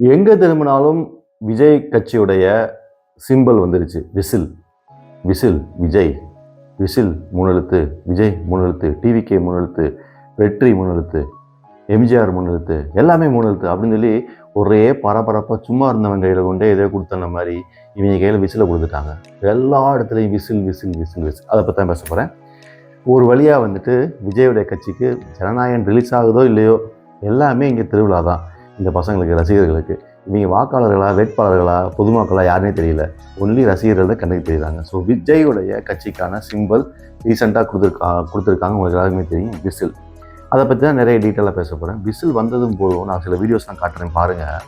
எங்கே திரும்பினாலும் விஜய் கட்சியுடைய சிம்பல் வந்துருச்சு. விசில். விசில் விஜய். விசில் முன்னெழுத்து. விஜய் முன்னெழுத்து. டிவிகே முன்னெழுத்து. வெற்றி முன்னெழுத்து. எம்ஜிஆர் முன்னெழுத்து. எல்லாமே முன்னெழுத்து அப்படின்னு சொல்லி ஒரே பரபரப்பாக சும்மா இருந்தவன் கையில் கொண்டே எதோ கொடுத்தன மாதிரி இவங்க கையில் விசிலை கொடுத்துட்டாங்க. எல்லா இடத்துலையும் விசில் விசில் விசில் விசில். அதை பற்றி தான் பேச போகிறேன் ஒரு வழியாக வந்துட்டு விஜயோடைய கட்சிக்கு ஜனநாயகம் ரிலீஸ் ஆகுதோ இல்லையோ எல்லாமே இங்கே திருவிழா தான் இந்த பசங்களுக்கு ரசிகர்களுக்கு இவங்க வாக்காளர்களா வேட்பாளர்களா பொதுமக்களா யாருனே தெரியல. ஒன்லி ரசிகர்கள் தான் கண்ணுக்கு தெரியுறாங்க. ஸோ விஜயோடைய கட்சிக்கான சிம்பிள் ரீசெண்டாக கொடுத்துருக்கா கொடுத்துருக்காங்க. உங்களுக்கு எல்லாருக்குமே தெரியும் விசில். அதை பற்றி தான் நிறைய டீட்டெயிலாக பேச போகிறேன் விசில் வந்ததும் போதும். நான் சில வீடியோஸ்லாம் காட்டுறேன் பாருங்கள்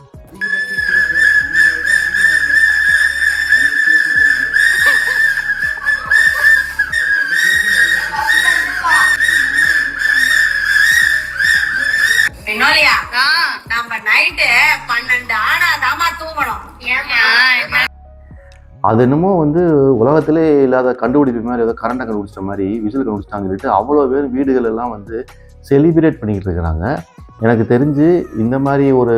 நம்ம நைட்டு பன்னெண்டு தூங்கணும். அது என்னமோ வந்து உலகத்திலே இல்லாத கண்டுபிடிப்பு மாதிரி ஏதோ கரண்டை கண்டுபிடிச்ச மாதிரி விசில் கண்டுபிடிச்சிட்டாங்க சொல்லிட்டு அவ்வளோ பேர் வீடுகள் எல்லாம் வந்து செலிப்ரேட் பண்ணிக்கிட்டு இருக்கிறாங்க. எனக்கு தெரிஞ்சு இந்த மாதிரி ஒரு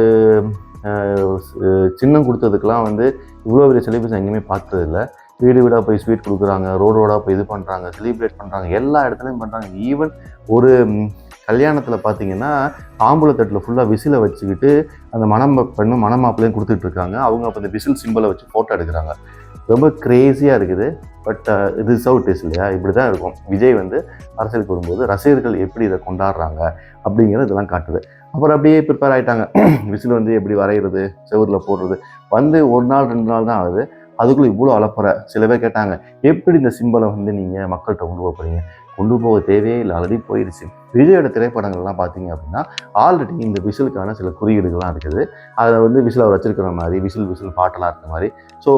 சின்னம் கொடுத்ததுக்கெலாம் வந்து இவ்வளோ பெரிய செலிப்ரேஷன் எங்கேயுமே பார்த்ததில்ல. வீடு வீடாக போய் ஸ்வீட் கொடுக்குறாங்க ரோடு ரோடாக போய் இது பண்ணுறாங்க செலிப்ரேட் பண்ணுறாங்க எல்லா இடத்துலையும் பண்ணுறாங்க ஈவன் ஒரு கல்யாணத்தில் பார்த்தீங்கன்னா ஆம்பளை தட்டில் ஃபுல்லாக விசிலை வச்சுக்கிட்டு அந்த மணம் பெண்ணும் மணமாப்பிள்ளையும் கொடுத்துட்டு இருக்காங்க. அவங்க அப்போ அந்த விசில் சிம்பிளை வச்சு ஃபோட்டோ எடுக்கிறாங்க. ரொம்ப க்ரேஸியாக இருக்குது. பட் இது சவுட் இஸ் இல்லையா? இப்படி தான் இருக்கும். விஜய் வந்து அரசியலுக்கு வரும்போது ரசிகர்கள் எப்படி இதை கொண்டாடுறாங்க அப்படிங்கிறது இதெல்லாம் காட்டுது. அப்புறம் அப்படியே ப்ரிப்பேர் ஆகிட்டாங்க விசில் வந்து எப்படி வரைகிறது செவரில் போடுறது. வந்து ஒரு நாள் ரெண்டு நாள் தான் ஆகுது. அதுக்குள்ளே இவ்வளோ அளப்புற? சில பேர் கேட்டாங்க எப்படி இந்த சிம்பலை வந்து நீங்கள் மக்கள்கிட்ட கொண்டு போக போகிறீங்க கொண்டு போக தேவையே இல்லை ஆல்ரெடி போயிடுச்சு விஜயோட திரைப்படங்கள்லாம் பார்த்தீங்க அப்படின்னா ஆல்ரெடி இந்த விசிலுக்கான சில குறியீடுகள்லாம் இருக்குது. அதை வந்து விசில் அவர் வச்சிருக்கிற மாதிரி விசில் விசில் பாட்டெல்லாம் இருக்கிற மாதிரி. ஸோ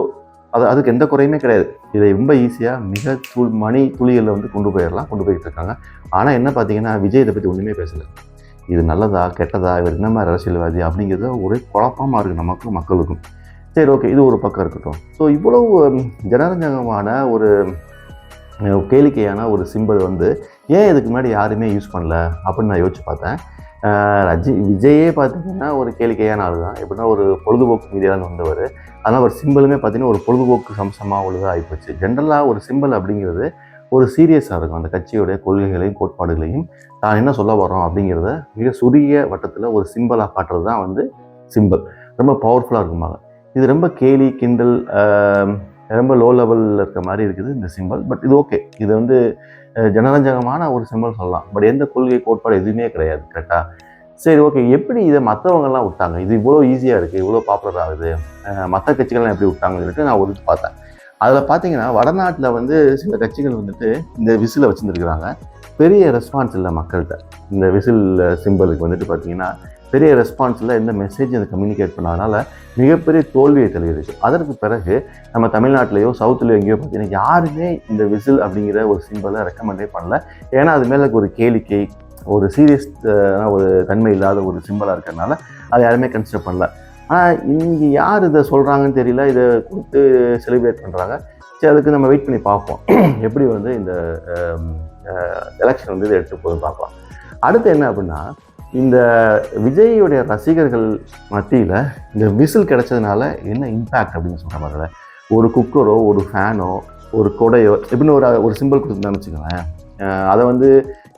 அது அதுக்கு எந்த குறையுமே கிடையாது. இதை ரொம்ப ஈஸியாக மிக து மணி துளிகளில் வந்து கொண்டு போயிடலாம் கொண்டு போயிட்டு இருக்காங்க. ஆனால் என்ன பார்த்தீங்கன்னா விஜய் இதை பற்றி ஒன்றுமே பேசலை. இது நல்லதா கெட்டதா இவர் என்ன மாதிரி அரசியல்வாதி அப்படிங்கிறது ஒரே குழப்பமாக இருக்குது நமக்கும் மக்களுக்கும். சரி ஓகே இது ஒரு பக்கம் இருக்கட்டும். ஸோ இவ்வளவு ஜனரஞ்சகமான ஒரு கேளிக்கையான ஒரு சிம்பல் வந்து ஏன் இதுக்கு முன்னாடி யாருமே யூஸ் பண்ணல? அப்படின்னு நான் யோசிச்சு பார்த்தேன். ரஜி விஜயே பார்த்தீங்கன்னா ஒரு கேளிக்கையான ஆள் தான். எப்படின்னா ஒரு பொழுதுபோக்கு மீதியாக வந்தவர். அதனால் ஒரு சிம்பிளுமே பார்த்தீங்கன்னா ஒரு பொழுதுபோக்கு சம்சமாக உள்ளதாக ஆகிப்போச்சு ஜென்ரலாக ஒரு சிம்பிள் அப்படிங்கிறது ஒரு சீரியஸாக இருக்கும். அந்த கட்சியுடைய கொள்கைகளையும் கோட்பாடுகளையும் தான் என்ன சொல்ல வரோம் அப்படிங்கிறத மிக சுரிய வட்டத்தில் ஒரு சிம்பிளாக காட்டுறது தான் வந்து சிம்பிள் ரொம்ப பவர்ஃபுல்லாக இருக்குமாங்க இது ரொம்ப கேலி கிண்டல் ரொம்ப லோ லெவலில் இருக்க மாதிரி இருக்குது இந்த சிம்பிள் பட் இது ஓகே இது வந்து ஜனரஞ்சகமான ஒரு சிம்பிள் சொல்லலாம். பட் எந்த கொள்கை கோட்பாடு எதுவுமே கிடையாது கரெக்டாக சரி ஓகே எப்படி இதை மற்றவங்கெல்லாம் விட்டாங்க? இது இவ்வளோ ஈஸியாக இருக்குது இவ்வளோ பாப்புலர் ஆகுது மற்ற கட்சிகள்லாம் எப்படி விட்டாங்கன்னு சொல்லிட்டு நான் ஒரு பார்த்தேன். அதில் பார்த்தீங்கன்னா வடநாட்டில் வந்து சில கட்சிகள் வந்துட்டு இந்த விசிலை வச்சுருந்துருக்குறாங்க. பெரிய ரெஸ்பான்ஸ் இல்லை மக்கள்கிட்ட. இந்த விசில் சிம்பிளுக்கு வந்துட்டு பார்த்தீங்கன்னா பெரிய ரெஸ்பான்ஸில் இந்த எந்த மெசேஜ் அதை கம்யூனிகேட் பண்ணாதனால மிகப்பெரிய தோல்வியை தழுவிடுச்சு. அதற்கு பிறகு நம்ம தமிழ்நாட்டிலேயோ சவுத்துலேயோ எங்கேயோ பார்த்தீங்கன்னா யாருமே இந்த விசில் அப்படிங்கிற ஒரு சிம்பிளை ரெக்கமெண்டே பண்ணல. ஏன்னா அது மேலே ஒரு கேளிக்கை ஒரு சீரியஸ் ஒரு தன்மை இல்லாத ஒரு சிம்பிளாக இருக்கிறதுனால அதை யாருமே கன்சிடர் பண்ணல. ஆனால் இங்கே யார் இதை சொல்கிறாங்கன்னு தெரியல. இதை கொடுத்து செலிப்ரேட் பண்ணுறாங்க சரி அதுக்கு நம்ம வெயிட் பண்ணி பார்ப்போம். எப்படி வந்து இந்த எலெக்ஷன் வந்து இதை எடுத்து போய் பார்க்கலாம். அடுத்து என்ன அப்படின்னா இந்த விஜய்யுடைய ரசிகர்கள் மத்தியில் இந்த விசில் கிடைச்சதுனால என்ன இம்பேக்ட் அப்படின்னு சொல்கிற மாதிரி ஒரு குக்கரோ ஒரு ஃபேனோ ஒரு கொடையோ எப்படின்னு ஒரு ஒரு சிம்பிள் கொடுத்துருந்தான்னு வச்சுக்கோங்களேன். அதை வந்து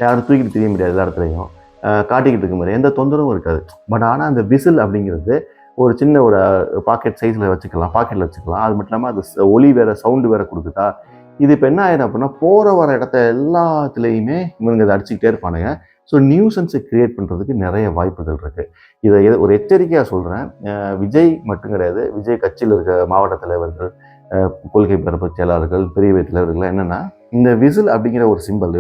யாரும் தூக்கிட்டு தெரிய முடியாது எல்லா இடத்துலையும். காட்டிக்கிட்டு இருக்க மாதிரி. எந்த தொந்தரவும் இருக்காது. பட் ஆனால் அந்த விசில் அப்படிங்கிறது ஒரு சின்ன ஒரு பாக்கெட் சைஸில் வச்சுக்கலாம். பாக்கெட்டில் வச்சுக்கலாம். அது மட்டும் இல்லாமல் அது ஒலி வேறு சவுண்டு வேறு கொடுக்குதா? இது இப்போ என்ன ஆயிடும் அப்படின்னா போகிற வர இடத்த எல்லாத்துலேயுமே இவங்க அதை அடிச்சுக்கிட்டே இருப்பானுங்க. ஸோ நியூசன்ஸை கிரியேட் பண்ணுறதுக்கு நிறைய வாய்ப்புகள் இருக்குது இதை எது- ஒரு எச்சரிக்கையாக சொல்கிறேன் விஜய் மட்டும் கிடையாது விஜய் கட்சியில் இருக்க மாவட்ட தலைவர்கள் கொள்கை பரப்பு செயலாளர்கள் பெரிய பெரிய தலைவர்கள் என்னென்னா இந்த விசில் அப்படிங்கிற ஒரு சிம்பல்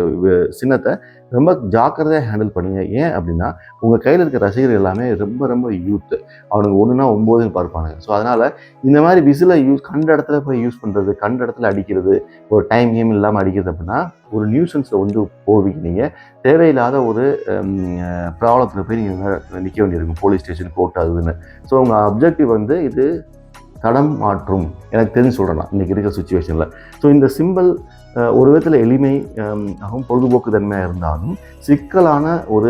சின்னத்தை ரொம்ப ஜாக்கிரதையாக ஹேண்டில் பண்ணுங்க. ஏன் அப்படின்னா உங்கள் கையில் இருக்க ரசிகர்கள் எல்லாமே ரொம்ப ரொம்ப யூத்து அவனுங்க ஒன்றுனா ஒம்போதுன்னு பார்ப்பானுங்க. ஸோ அதனால் இந்த மாதிரி விசிலை யூஸ் கண்ட இடத்துல போய் யூஸ் பண்ணுறது கண்ட இடத்துல அடிக்கிறது ஒரு டைம் கேம் இல்லாமல் அடிக்கிறது அப்படின்னா ஒரு நியூசன்ஸில் வந்து போவீங்க நீங்கள் தேவையில்லாத ஒரு ப்ராப்ளத்தில் போய் நீங்கள் நிற்க வேண்டியிருக்கும் போலீஸ் ஸ்டேஷன் கோர்ட் அதுன்னு. ஸோ உங்கள் அப்ஜெக்டிவ் வந்து இது தடம் மாற்றும். எனக்கு தெரிஞ்சு சொல்கிறேன் நான். இன்றைக்கி இருக்கிற சுச்சுவேஷனில் ஸோ இந்த சிம்பிள் ஒரு விதத்தில் எளிமை ஆகும் பொழுதுபோக்கு தன்மையாக இருந்தாலும் சிக்கலான ஒரு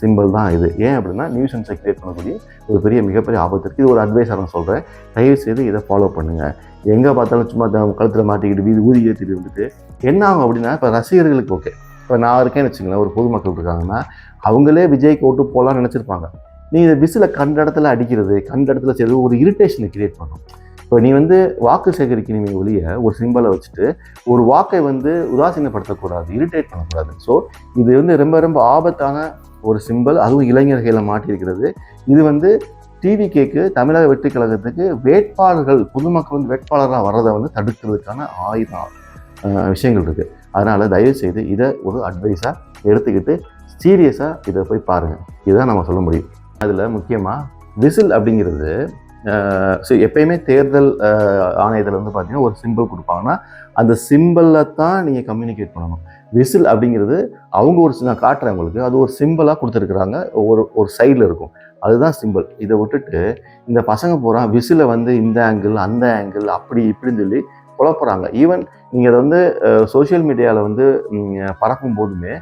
சிம்பிள் தான் இது. ஏன் அப்படின்னா நியூசன்ஸை கிரியேட் பண்ணக்கூடிய ஒரு பெரிய மிகப்பெரிய ஆபத்து இருக்குது இது ஒரு அட்வைஸாக நான் சொல்கிறேன் தயவு செய்து இதை ஃபாலோ பண்ணுங்கள் எங்கே பார்த்தாலும் சும்மா கழுத்தில் மாட்டிக்கிட்டு வீதி ஊதி ஏற்றிட்டு இருந்துட்டு என்ன ஆகும் அப்படின்னா இப்போ ரசிகர்களுக்கு ஓகே இப்போ நான் இருக்கேன்னு வச்சுங்களேன் ஒரு பொதுமக்கள் இருக்காங்கன்னா அவங்களே விஜய்க்கு ஓட்டு போகலான்னு நினச்சிருப்பாங்க. நீ இந்த விசிலை கண்ட இடத்துல அடிக்கிறது கண்ட இடத்துல செய்கிறது ஒரு இரிட்டேஷனை கிரியேட் பண்ணும். இப்போ நீ வந்து வாக்கு சேகரிக்கணுமே ஒழிய ஒரு சிம்பலை வச்சுட்டு ஒரு வாக்கை வந்து உதாசீனப்படுத்தக்கூடாது இரிட்டேட் பண்ணக்கூடாது. ஸோ இது வந்து ரொம்ப ரொம்ப ஆபத்தான ஒரு சிம்பல் அதுவும் இளைஞர்களை மாட்டியிருக்கிறது. இது வந்து டிவி கேக்கு தமிழக வெற்றி கழகத்துக்கு வேட்பாளர்கள் பொதுமக்கள் வந்து வேட்பாளராக வர்றதை வந்து தடுக்கிறதுக்கான ஆயுதம் விஷயங்கள் இருக்குது அதனால் தயவுசெய்து இதை ஒரு அட்வைஸாக எடுத்துக்கிட்டு சீரியஸாக இதை போய் பாருங்கள் இதுதான் நம்ம சொல்ல முடியும். அதில் முக்கியமாக விசில் அப்படிங்கிறது ஸோ எப்பயுமே தேர்தல் ஆணையத்தில் வந்து பார்த்தீங்கன்னா ஒரு சிம்பிள் கொடுப்பாங்கன்னா அந்த சிம்பிளில் தான் நீங்கள் கம்யூனிகேட் பண்ணணும். விசில் அப்படிங்கிறது அவங்க ஒரு நான் காட்டுறேன் உங்களுக்கு. அது ஒரு சிம்பிளாக கொடுத்துருக்குறாங்க. ஒரு ஒரு சைடில் இருக்கும். அதுதான் சிம்பிள் இதை விட்டுட்டு இந்த பசங்க பூரா விசிலை வந்து இந்த ஆங்கிள் அந்த ஆங்கிள் அப்படி இப்படின்னு சொல்லி குழப்புறாங்க. ஈவன் நீங்கள் அதை வந்து சோஷியல் மீடியாவில் வந்து பறக்கும் போதுமே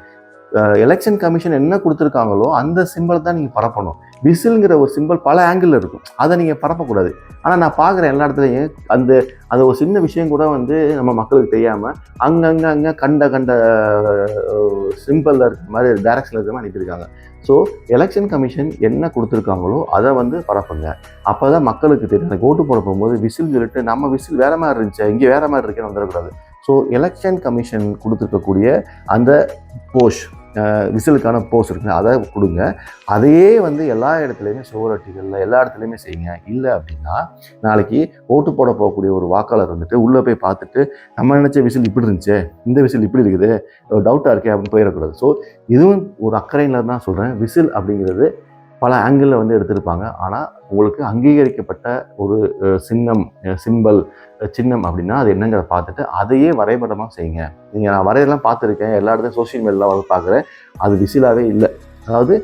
எலெக்ஷன் கமிஷன் என்ன கொடுத்துருக்காங்களோ அந்த சிம்பிளை தான் நீங்கள் பரப்பணும். விசில்ங்கிற ஒரு சிம்பிள் பல ஆங்கிளில் இருக்கும். அதை நீங்கள் பரப்பக்கூடாது. ஆனால் நான் பார்க்குறேன் எல்லா இடத்துலையும் அந்த அந்த ஒரு சின்ன விஷயம் கூட வந்து நம்ம மக்களுக்கு தெரியாமல் அங்கங்கே அங்கே கண்ட கண்ட சிம்பிளில் இருக்கிற மாதிரி டேரக்ஷனில் இருக்கிற மாதிரி அனுப்பியிருக்காங்க. ஸோ எலெக்ஷன் கமிஷன் என்ன கொடுத்துருக்காங்களோ அதை வந்து பரப்புங்க. அப்போ தான் மக்களுக்கு தெரியும். எனக்கு ஓட்டு போட போகும்போது விசில் சொல்லிட்டு நம்ம விசில் வேறு மாதிரி இருந்துச்சு? இங்கே வேறு மாதிரி இருக்கேன்னு வந்துடக்கூடாது. ஸோ எலெக்ஷன் கமிஷன் கொடுத்துருக்கக்கூடிய அந்த போஷ் விசிலுக்கான போஸ் இருக்குங்க அதை கொடுங்க. அதையே வந்து எல்லா இடத்துலையுமே சுவரொட்டிகளில் எல்லா இடத்துலையுமே செய்யுங்க. இல்லை அப்படின்னா நாளைக்கு ஓட்டு போட போகக்கூடிய ஒரு வாக்காளர் வந்துட்டு உள்ளே போய் பார்த்துட்டு நம்ம நினச்ச விசில் இப்படி இருந்துச்சு இந்த விசில் இப்படி இருக்குது டவுட்டாக இருக்கே அப்படின்னு போயிடக்கூடாது. ஸோ இதுவும் ஒரு அக்கறையில் தான் சொல்கிறேன் விசில் அப்படிங்கிறது பல ஆங்கிளில் வந்து எடுத்திருப்பாங்க. ஆனால் உங்களுக்கு அங்கீகரிக்கப்பட்ட ஒரு சின்னம் சிம்பல் சின்னம் அப்படின்னா அது என்னங்கிறத பார்த்துட்டு அதையே வரைபடமாக செய்யுங்க. நீங்கள் நான் வரையெல்லாம் பார்த்துருக்கேன். எல்லா இடத்தையும் சோஷியல் மீடியாவில் வந்து பார்க்குறேன். அது விசிலாகவே இல்லை. அதாவது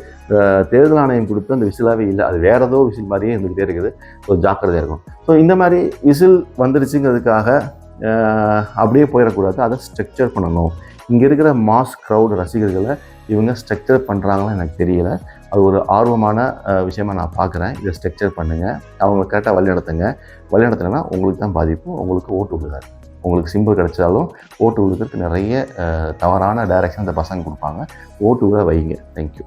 தேர்தல் ஆணையம் கொடுத்து அந்த விசிலாகவே இல்லை. அது வேறு ஏதோ விசில் மாதிரியே இருந்துகிட்டே இருக்குது. ஸோ ஜாக்கிரதையாக இருக்கும். ஸோ இந்த மாதிரி விசில் வந்துருச்சுங்கிறதுக்காக அப்படியே போயிடக்கூடாது. அதை ஸ்ட்ரக்சர் பண்ணணும். இங்கே இருக்கிற மாஸ் க்ரௌட் ரசிகர்களை இவங்க ஸ்ட்ரக்சர் பண்ணுறாங்கன்னு எனக்கு தெரியலை. அது ஒரு ஆர்வமான விஷயமா நான் பார்க்குறேன் இதை ஸ்ட்ரக்சர் பண்ணுங்கள் அவங்க கரெக்டாக வழிநடத்துங்க வழி உங்களுக்கு தான் பாதிப்பு. உங்களுக்கு ஓட்டு விழுகாது உங்களுக்கு சிம்பிள் கிடைச்சாலும் ஓட்டு விழுக்கிறதுக்கு நிறைய தவறான டைரக்ஷன் இந்த பசங்க கொடுப்பாங்க. ஓட்டு விழ வைங்க. தேங்க்யூ